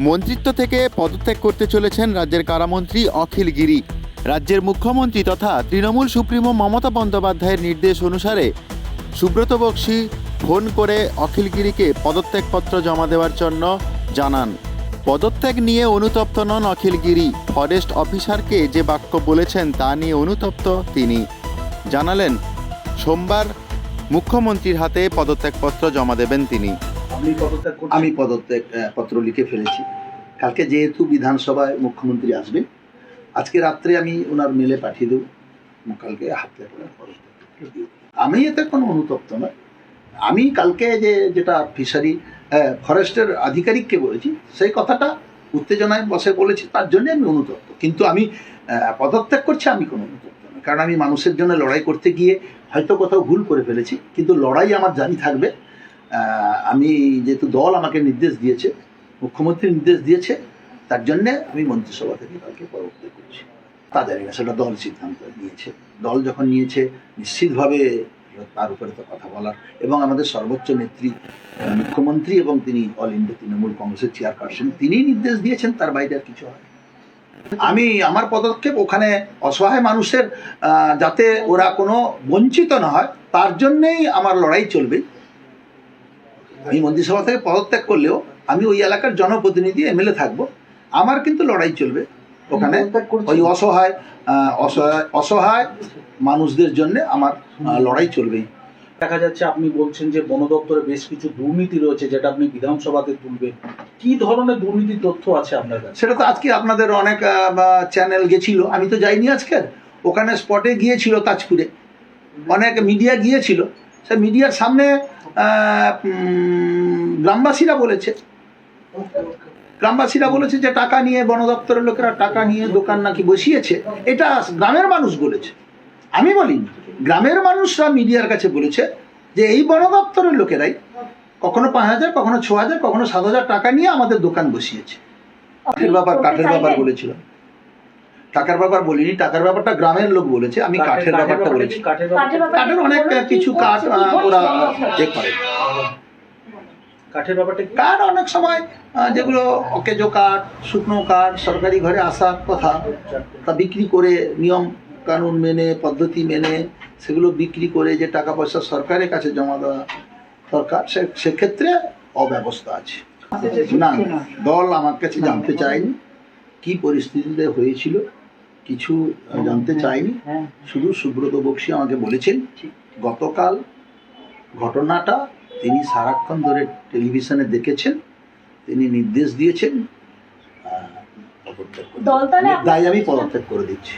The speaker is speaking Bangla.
মন্ত্রিত্ব থেকে পদত্যাগ করতে চলেছেন রাজ্যের কারামন্ত্রী অখিল গিরি। রাজ্যের মুখ্যমন্ত্রী তথা তৃণমূল সুপ্রিমো মমতা বন্দ্যোপাধ্যায়ের নির্দেশ অনুসারে সুব্রত বক্সি ফোন করে অখিল গিরিকে পদত্যাগপত্র জমা দেওয়ার জন্য জানান। পদত্যাগ নিয়ে অনুতপ্ত নন অখিল গিরি। ফরেস্ট অফিসারকে যে বাক্য বলেছেন তা নিয়ে অনুতপ্ত তিনি। জানালেন, সোমবার মুখ্যমন্ত্রীর হাতে পদত্যাগপত্র জমা দেবেন তিনি। আমি পদত্যাগ পত্র লিখে ফেলেছি। কালকে যেহেতু বিধানসভায় মুখ্যমন্ত্রী আসবে, আজকে রাত্রে আমি ওনার মেলে পাঠিয়ে দেবো। কালকে হাত। আমি এতে কোনো অনুতপ্ত নয় আমি কালকে যে, যেটা ফিশারি ফরেস্টের আধিকারিককে বলেছি, সেই কথাটা উত্তেজনায় বসে বলেছি, তার জন্য আমি অনুতপ্ত। কিন্তু আমি পদত্যাগ করছি, আমি কোনো অনুতপ্ত নয় কারণ আমি মানুষের জন্য লড়াই করতে গিয়ে হয়তো কোথাও ভুল করে ফেলেছি, কিন্তু লড়াই আমার জানি থাকবে। আমি যেহেতু দল আমাকে নির্দেশ দিয়েছে, মুখ্যমন্ত্রী নির্দেশ দিয়েছে, তার জন্য আমি মন্ত্রিসভা থেকে কালকে পরবর্তী করছি। তা জানি না সেটা দল সিদ্ধান্ত নিয়েছে। দল যখন নিয়েছে, নিশ্চিতভাবে তার উপরে তো কথা বলার। এবং আমাদের সর্বোচ্চ নেত্রী মুখ্যমন্ত্রী এবং তিনি অল ইন্ডিয়া তৃণমূল কংগ্রেসের চেয়ারপারসন তিনিই নির্দেশ দিয়েছেন, তার বাইরে আর কিছু হয় আমি আমার পদক্ষেপ ওখানে অসহায় মানুষের যাতে ওরা কোনো বঞ্চিত না হয়, তার জন্যেই আমার লড়াই চলবে। আমি মন্ত্রিসভা থেকে পদত্যাগ করলেও আমি ওই এলাকার জনপ্রতিনিধি এমএলএ থাকব। আমার কিন্তু লড়াই চলবে ওখানে। ওই অসহায় অসহায় অসহায় মানুষদের জন্য আমার লড়াই চলবেই। দেখা যাচ্ছে আপনি বলছেন যে বন দপ্তরে বেশ কিছু দুর্নীতি রয়েছে যেটা আপনি বিধানসভাতে তুলবেন। কি ধরনের দুর্নীতির তথ্য আছে আপনার কাছে? সেটা তো আজকে আপনাদের অনেক চ্যানেল গেছিল। আমি তো যাইনি আজকে। ওখানে স্পটে গিয়েছিল তাজপুরে। অনেক মিডিয়া গিয়েছিল। সে মিডিয়ার সামনে গ্রামবাসীরা বলেছে। গ্রামবাসীরা বলেছে যে টাকা নিয়ে বন দপ্তরের লোকেরা টাকা নিয়ে দোকান নাকি বসিয়েছে। এটা গ্রামের মানুষ বলেছে। আমি বলিনি গ্রামের মানুষরা মিডিয়ার কাছে বলেছে যে এই বন দপ্তরের লোকেরাই কখনো পাঁচ হাজার কখনো ছ হাজার কখনো সাত হাজার টাকা নিয়ে আমাদের দোকান বসিয়েছে। কাঠের ব্যাপার কাঠের ব্যাপার বলেছিলাম টাকার ব্যাপার বলিনি টাকার ব্যাপারটা গ্রামের লোক বলেছে আমি কাঠের ব্যাপারটা বলেছি। কাঠের অনেক কিছু কাঠ ওরা এ করে। কাঠের ব্যাপারটা কাঠ অনেক সময় যেগুলো অকেজো কাঠ শুকনো কাঠ সরকারি ঘরে আসার কথা তা বিক্রি করে নিয়ম কানুন মেনে পদ্ধতি মেনে সেগুলো বিক্রি করে যে টাকা পয়সা সরকারের কাছে জমা দেওয়া দরকার সে সেক্ষেত্রে অব্যবস্থা আছে। না না, দল আমার কাছে জানতে চায়নি কি পরিস্থিতিতে হয়েছিল কিছু জানতে চায়নি হ্যাঁ শুধু সুব্রত বক্সি আমাকে বলেছেন গতকাল ঘটনাটা তিনি সারাক্ষণ ধরে টেলিভিশনে দেখেছেন তিনি নির্দেশ দিয়েছেন। তাই আমি পদত্যাগ করে দিচ্ছি।